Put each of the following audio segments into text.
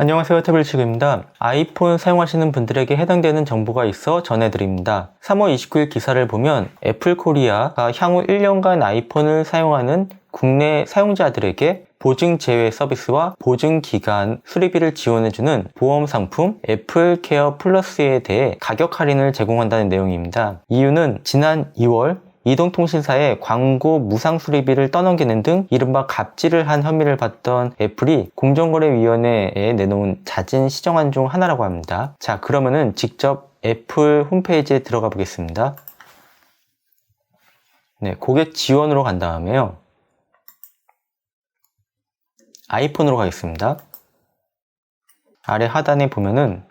안녕하세요 태블릿치구입니다. 아이폰 사용하시는 분들에게 해당되는 정보가 있어 전해드립니다. 3월 29일 기사를 보면 애플 코리아가 향후 1년간 아이폰을 사용하는 국내 사용자들에게 보증 제외 서비스와 보증 기간 수리비를 지원해주는 보험 상품 애플 케어 플러스에 대해 가격 할인을 제공한다는 내용입니다. 이유는 지난 2월 이동통신사에 광고 무상 수리비를 떠넘기는 등 이른바 갑질을 한 혐의를 받던 애플이 공정거래위원회에 내놓은 잦은 시정안 중 하나라고 합니다. 자, 그러면은 직접 애플 홈페이지에 들어가 보겠습니다. 네, 고객 지원으로 간 다음에요. 아이폰으로 가겠습니다. 아래 하단에 보면은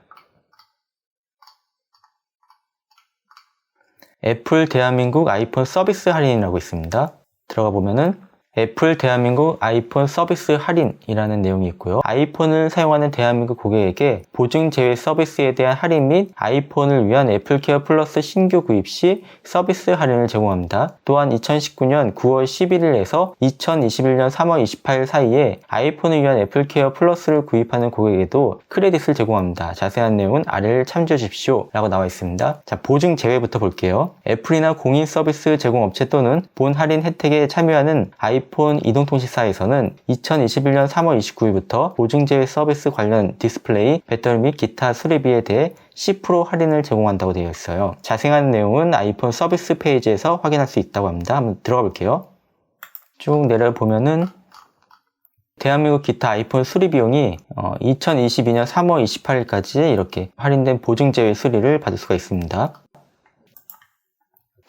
애플 대한민국 아이폰 서비스 할인이라고 있습니다. 들어가 보면은 애플 대한민국 아이폰 서비스 할인이라는 내용이 있고요. 아이폰을 사용하는 대한민국 고객에게 보증 제외 서비스에 대한 할인 및 아이폰을 위한 애플 케어 플러스 신규 구입 시 서비스 할인을 제공합니다. 또한 2019년 9월 11일에서 2021년 3월 28일 사이에 아이폰을 위한 애플 케어 플러스를 구입하는 고객에게도 크레딧을 제공합니다. 자세한 내용은 아래를 참조해 주십시오. 라고 나와 있습니다. 자, 보증 제외부터 볼게요. 애플이나 공인 서비스 제공 업체 또는 본 할인 혜택에 참여하는 아이폰 아이폰 이동통신사에서는 2021년 3월 29일부터 보증제외 서비스 관련 디스플레이, 배터리 및 기타 수리비에 대해 10% 할인을 제공한다고 되어 있어요. 자세한 내용은 아이폰 서비스 페이지에서 확인할 수 있다고 합니다. 한번 들어가 볼게요. 쭉 내려보면은 대한민국 기타 아이폰 수리 비용이 2022년 3월 28일까지 이렇게 할인된 보증 제외 수리를 받을 수가 있습니다.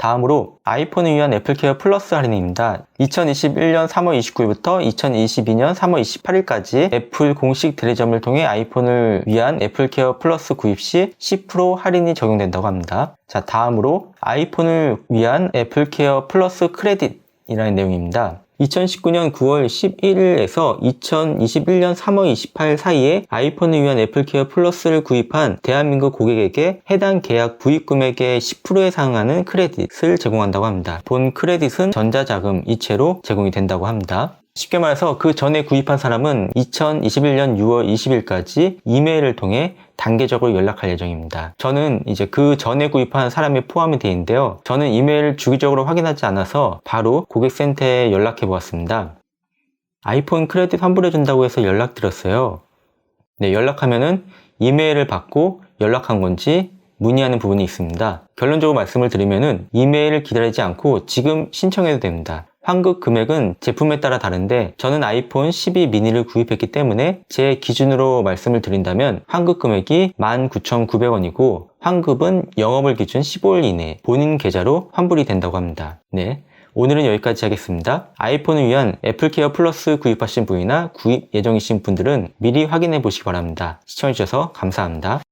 다음으로 아이폰을 위한 애플케어 플러스 할인입니다. 2021년 3월 29일부터 2022년 3월 28일까지 애플 공식 대리점을 통해 아이폰을 위한 애플케어 플러스 구입 시 10% 할인이 적용된다고 합니다. 자, 다음으로 아이폰을 위한 애플케어 플러스 크레딧 이라는 내용입니다. 2019년 9월 11일에서 2021년 3월 28일 사이에 아이폰을 위한 애플케어 플러스를 구입한 대한민국 고객에게 해당 계약 구입 금액의 10%에 해당하는 크레딧을 제공한다고 합니다. 본 크레딧은 전자자금 이체로 제공이 된다고 합니다. 쉽게 말해서 그 전에 구입한 사람은 2021년 6월 20일까지 이메일을 통해 단계적으로 연락할 예정입니다. 저는 이제 그 전에 구입한 사람이 포함이 되어 있는데요. 저는 이메일을 주기적으로 확인하지 않아서 바로 고객센터에 연락해 보았습니다. 아이폰 크레딧 환불해 준다고 해서 연락드렸어요. 네, 연락하면은 이메일을 받고 연락한 건지 문의하는 부분이 있습니다. 결론적으로 말씀을 드리면은 이메일을 기다리지 않고 지금 신청해도 됩니다. 환급 금액은 제품에 따라 다른데 저는 아이폰 12 미니를 구입했기 때문에 제 기준으로 말씀을 드린다면 환급 금액이 19,900원이고 환급은 영업을 기준 15일 이내 본인 계좌로 환불이 된다고 합니다. 네. 오늘은 여기까지 하겠습니다. 아이폰을 위한 애플케어 플러스 구입하신 분이나 구입 예정이신 분들은 미리 확인해 보시기 바랍니다. 시청해주셔서 감사합니다.